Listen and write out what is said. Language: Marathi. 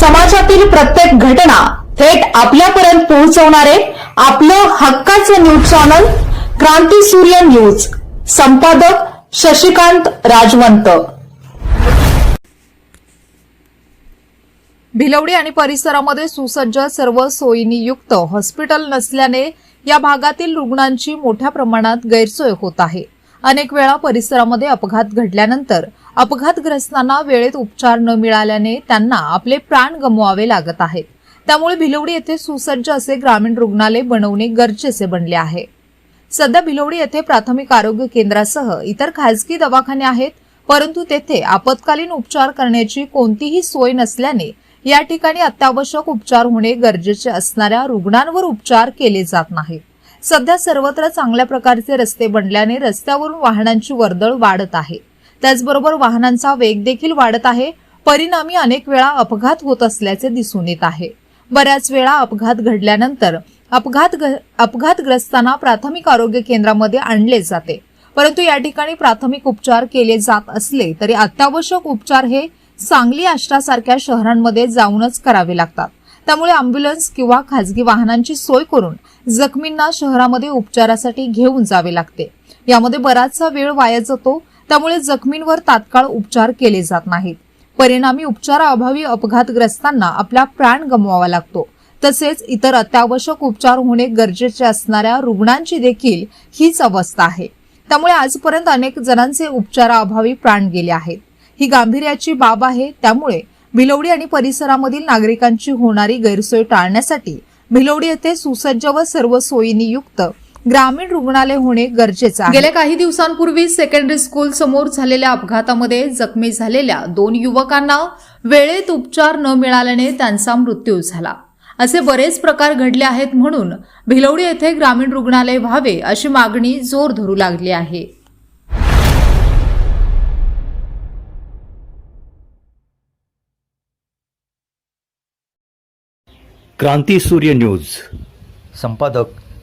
समाजातील प्रत्येक घटना थेट आपल्यापर्यंत पोहोचवणारे आपलं हक्काचं न्यूज चॅनल क्रांती सूर्य न्यूज. संपादक शशिकांत राजवंत. भिलवडी आणि परिसरामध्ये सुसज्ज सर्व सोयीनी युक्त हॉस्पिटल नसल्याने या भागातील रुग्णांची मोठ्या प्रमाणात गैरसोय होत आहे. अनेक वेळा परिसरामध्ये अपघात घडल्यानंतर अपघातग्रस्तांना वेळेत उपचार न मिळाल्याने त्यांना आपले प्राण गमवावे लागत आहेत. त्यामुळे भिलवडी येथे सुसज्ज असे ग्रामीण रुग्णालय बनवणे गरजेचे बनले आहे. सध्या भिलवडी येथे प्राथमिक आरोग्य केंद्रासह इतर खासगी दवाखाने आहेत परंतु तेथे आपत्कालीन उपचार करण्याची कोणतीही सोय नसल्याने या ठिकाणी अत्यावश्यक उपचार होणे गरजेचे असणाऱ्या रुग्णांवर उपचार केले जात नाहीत. सध्या सर्वत्र चांगल्या प्रकारचे रस्ते बनल्याने रस्त्यावरून वाहनांची वर्दळ वाढत आहे. त्याचबरोबर वाहनांचा वेग देखील वाढत आहे. परिणामी अनेक वेळा अपघात होत असल्याचे दिसून येत आहे. बऱ्याच वेळा अपघात घडल्यानंतर अपघात अपघातग्रस्तांना प्राथमिक आरोग्य केंद्रामध्ये आणले जाते. परंतु या ठिकाणी प्राथमिक उपचार केले जात असले तरी अत्यावश्यक उपचार हे सांगली आष्टासारख्या शहरांमध्ये जाऊनच करावे लागतात. त्यामुळे अँब्युलन्स किंवा खासगी वाहनांची सोय करून जखमींना शहरामध्ये उपचारासाठी घेऊन जावे लागते. यामध्ये बराचसा वेळ वाया जातो त्यामुळे जखमींवर तात्काळ उपचार केले जात नाहीत. परिणामी उपचाराअभावी अपघातग्रस्तांना आपला प्राण गमवावा लागतो. तसेच इतर अत्यावश्यक उपचार होणे गरजेचे असणाऱ्या रुग्णांची देखील हीच अवस्था आहे. त्यामुळे आजपर्यंत अनेक जणांचे उपचाराअभावी प्राण गेले आहेत. ही गांभीर्याची बाब आहे. त्यामुळे भिलवडी आणि परिसरामधील नागरिकांची होणारी गैरसोय टाळण्यासाठी भिलवडी येथे सुसज्ज व सर्व सोयींनी युक्त ग्रामीण रुग्णालय होणे गरजेचे आहे. गेल्या काही दिवसांपूर्वी सेकंडरी स्कूल समोर झालेल्या अपघातामध्ये जखमी झालेल्या दोन युवकांना वेळेत उपचार न मिळाल्याने त्यांचा मृत्यू झाला. असे बरेच प्रकार घडले आहेत म्हणून भिलवडी येथे ग्रामीण रुग्णालय व्हावे अशी मागणी जोर धरू लागली आहे. क्रांती सूर्य न्यूज. संपादक